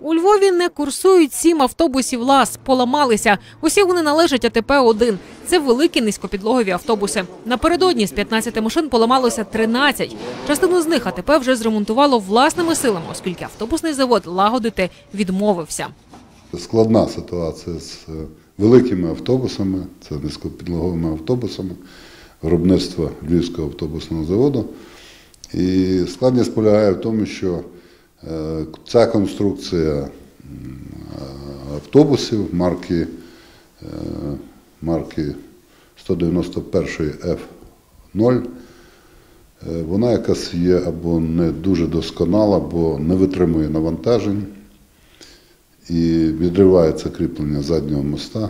У Львові не курсують сім автобусів ЛАЗ, поламалися. Усі вони належать АТП-1. Це великі низькопідлогові автобуси. Напередодні з 15 машин поламалося 13. Частину з них АТП вже зремонтувало власними силами, оскільки автобусний завод лагодити відмовився. Складна ситуація з е, великими автобусами, це низькопідлоговими автобусами виробництва Львівського автобусного заводу. І складність полягає в тому, що ця конструкція е, автобусів марки, е, марки 191 F0, е, вона якась є або не дуже досконала, або не витримує навантажень і відривається кріплення заднього моста.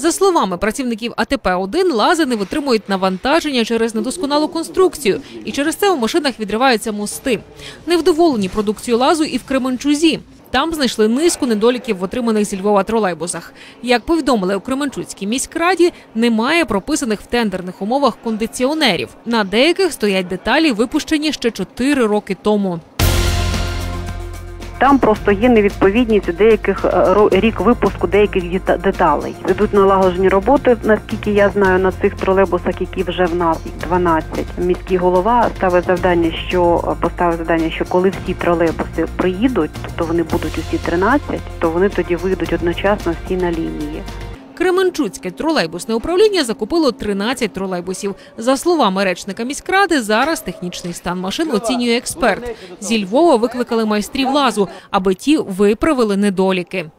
За словами працівників АТП-1, лази не витримують навантаження через недосконалу конструкцію, і через це у машинах відриваються мости. Невдоволені продукцією лазу і в Кременчузі. Там знайшли низку недоліків в отриманих зі Львова тролейбусах. Як повідомили у Кременчуцькій міськраді, немає прописаних в тендерних умовах кондиціонерів. На деяких стоять деталі, випущені ще 4 роки тому. Там просто є невідповідність у деяких е, рік випуску деяких дета- деталей. Ведуть налагоджені роботи, наскільки я знаю, на цих тролейбусах, які вже в нас 12. Міський голова ставить завдання, що е, поставив завдання, що коли всі тролейбуси приїдуть, тобто вони будуть усі 13, то вони тоді вийдуть одночасно всі на лінії. Кременчуцьке тролейбусне управління закупило 13 тролейбусів. За словами речника міськради, зараз технічний стан машин оцінює експерт. Зі Львова викликали майстрів лазу, аби ті виправили недоліки.